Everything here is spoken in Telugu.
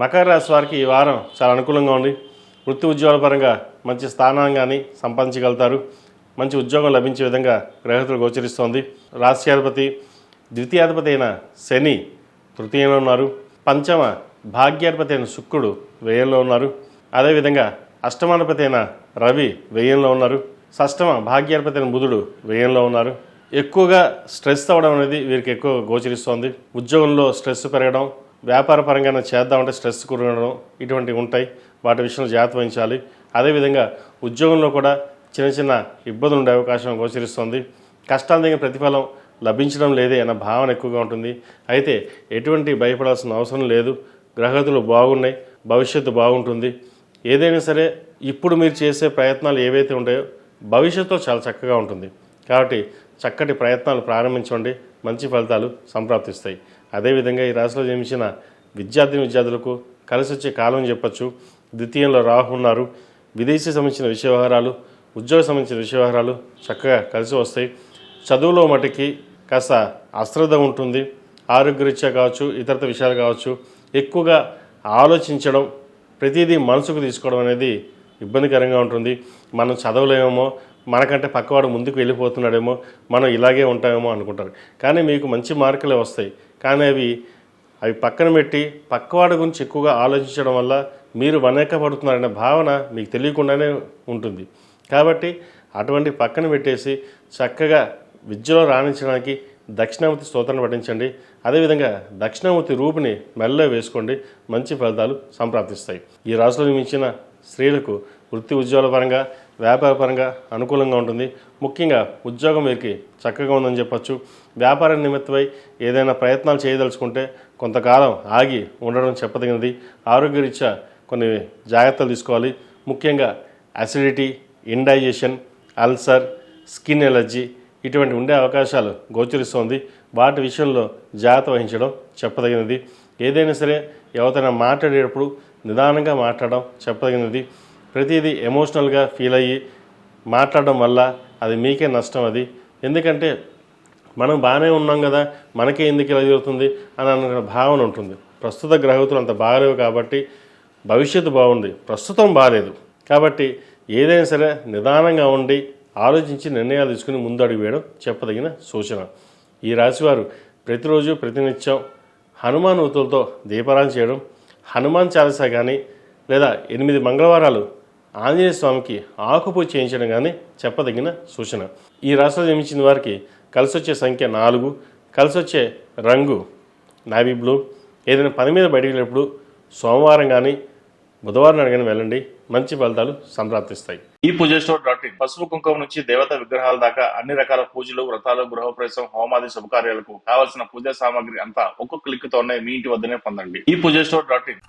మకర రాశి వారికి ఈ వారం చాలా అనుకూలంగా ఉంది. వృత్తి ఉద్యోగాల పరంగా మంచి స్థానాన్ని కానీ సంపాదించగలుగుతారు. మంచి ఉద్యోగం లభించే విధంగా గ్రహతులు గోచరిస్తోంది. రాష్ట్రాధిపతి ద్వితీయాధిపతి అయిన శని తృతీయంలో ఉన్నారు. పంచమ భాగ్యాధిపతి అయిన శుక్రుడు వ్యయంలో ఉన్నారు. అదేవిధంగా అష్టమాధిపతి అయిన రవి వ్యయంలో ఉన్నారు. షష్టమ భాగ్యాధిపతి అయిన బుధుడు వ్యయంలో ఉన్నారు. ఎక్కువగా స్ట్రెస్ అవ్వడం అనేది వీరికి ఎక్కువ గోచరిస్తోంది. ఉద్యోగంలో స్ట్రెస్ పెరగడం వ్యాపార పరంగా చేద్దామంటే స్ట్రెస్ కురగడం ఇటువంటివి ఉంటాయి. వాటి విషయంలో జాగ్రత్త వహించాలి. అదేవిధంగా ఉద్యోగంలో కూడా చిన్న చిన్న ఇబ్బందులు ఉండే అవకాశం గోచరిస్తుంది. కష్టాలు తగిన ప్రతిఫలం లభించడం లేదే అన్న భావన ఎక్కువగా ఉంటుంది. అయితే ఎటువంటి భయపడాల్సిన అవసరం లేదు. గ్రహతులు బాగున్నాయి. భవిష్యత్తు బాగుంటుంది. ఏదైనా సరే ఇప్పుడు మీరు చేసే ప్రయత్నాలు ఏవైతే ఉంటాయో భవిష్యత్తులో చాలా చక్కగా ఉంటుంది. కాబట్టి చక్కటి ప్రయత్నాలు ప్రారంభించండి. మంచి ఫలితాలు సంప్రాప్తిస్తాయి. అదేవిధంగా ఈ రాశిలో జన్మించిన విద్యార్థిని విద్యార్థులకు కలిసి వచ్చే కాలం చెప్పచ్చు చెప్పొచ్చు. ద్వితీయంలో రాహు ఉన్నారు. విదేశీ సంబంధించిన విషయ వ్యవహారాలు ఉద్యోగ సంబంధించిన విషయ వ్యవహారాలు చక్కగా కలిసి వస్తాయి. చదువులో మటుకి కాస్త అశ్రద్ధ ఉంటుంది. ఆరోగ్యరీత్యా కావచ్చు ఇతరత విషయాలు కావచ్చు ఎక్కువగా ఆలోచించడం ప్రతిదీ మనసుకు తీసుకోవడం అనేది ఇబ్బందికరంగా ఉంటుంది. మనం చదవలేమో మనకంటే పక్కవాడు ముందుకు వెళ్ళిపోతున్నాడేమో మనం ఇలాగే ఉంటామేమో అనుకుంటారు. కానీ మీకు మంచి మార్కులే వస్తాయి. కానీ అవి అవి పక్కన పెట్టి పక్కవాడి గురించి ఎక్కువగా ఆలోచించడం వల్ల మీరు వనెక్కబడుతున్నారనే భావన మీకు తెలియకుండానే ఉంటుంది. కాబట్టి అటువంటి పక్కన పెట్టేసి చక్కగా విద్యలో రాణించడానికి దక్షిణామూర్తి స్తోత్రాన్ని పఠించండి. అదేవిధంగా దక్షిణామూర్తి రూపుని మెల్ల వేసుకోండి. మంచి ఫలితాలు సంప్రాప్తిస్తాయి. ఈ రాశిలో నిర్మించిన స్త్రీలకు వృత్తి ఉద్యోగాల పరంగా వ్యాపార పరంగా అనుకూలంగా ఉంటుంది. ముఖ్యంగా ఉద్యోగం వీరికి చక్కగా ఉందని చెప్పచ్చు. వ్యాపార నిమిత్తమై ఏదైనా ప్రయత్నాలు చేయదలుచుకుంటే కొంతకాలం ఆగి ఉండడం చెప్పదగినది. ఆరోగ్యరీత్యా కొన్ని జాగ్రత్తలు తీసుకోవాలి. ముఖ్యంగా acidity indigestion ulcer skin allergy ఇటువంటి ఉండే అవకాశాలు గోచరిస్తోంది. వాటి విషయంలో జాగ్రత్త వహించడం చెప్పదగినది. ఏదైనా సరే ఎవరైనా మాట్లాడేటప్పుడు నిదానంగా మాట్లాడడం చెప్పదగినది. ప్రతిదీ ఎమోషనల్గా ఫీల్ అయ్యి మాట్లాడడం వల్ల అది మీకే నష్టం అది. ఎందుకంటే మనం బాగానే ఉన్నాం కదా మనకే ఎందుకు ఇలా జరుగుతుంది అని అన్న భావన ఉంటుంది. ప్రస్తుత గ్రహతులు అంత బాగలేవు కాబట్టి భవిష్యత్తు బాగుంది. ప్రస్తుతం బాగాలేదు. కాబట్టి ఏదైనా సరే నిదానంగా ఉండి ఆలోచించి నిర్ణయాలు తీసుకుని ముందు అడుగు వేయడం చెప్పదగిన సూచన. ఈ రాశివారు ప్రతిరోజు ప్రతినిత్యం హనుమాన్ ఉతులతో దీపారాధన చేయడం హనుమాన్ చాలీసా కానీ లేదా ఎనిమిది మంగళవారాలు ఆంజనేయ స్వామికి ఆకుపూజ చేయించడం కానీ చెప్పదగిన సూచన. ఈ రాశిలో జన్మించిన వారికి కలిసి వచ్చే సంఖ్య నాలుగు కలిసి వచ్చే రంగు నావీ బ్లూ. ఏదైనా పని మీద బయటికి వెళ్ళినప్పుడు సోమవారం కానీ బుధవారం అడగని వెళ్ళండి. మంచి ఫలితాలు సంప్రాప్తిస్తాయి. ఈ పూజ స్టోర్ డాట్ ఇన్. పసుపు కుంకుమ నుంచి దేవత విగ్రహాల దాకా అన్ని రకాల పూజలు వ్రతాలు గృహప్రవేశం హోమాది శుభకార్యాలకు కావలసిన పూజా సామాగ్రి అంతా ఒక్కొక్క క్లిక్ తోనే మీ ఇంటి వద్దనే పొందండి. ఈ పూజ స్టోర్ డాట్ ఇన్.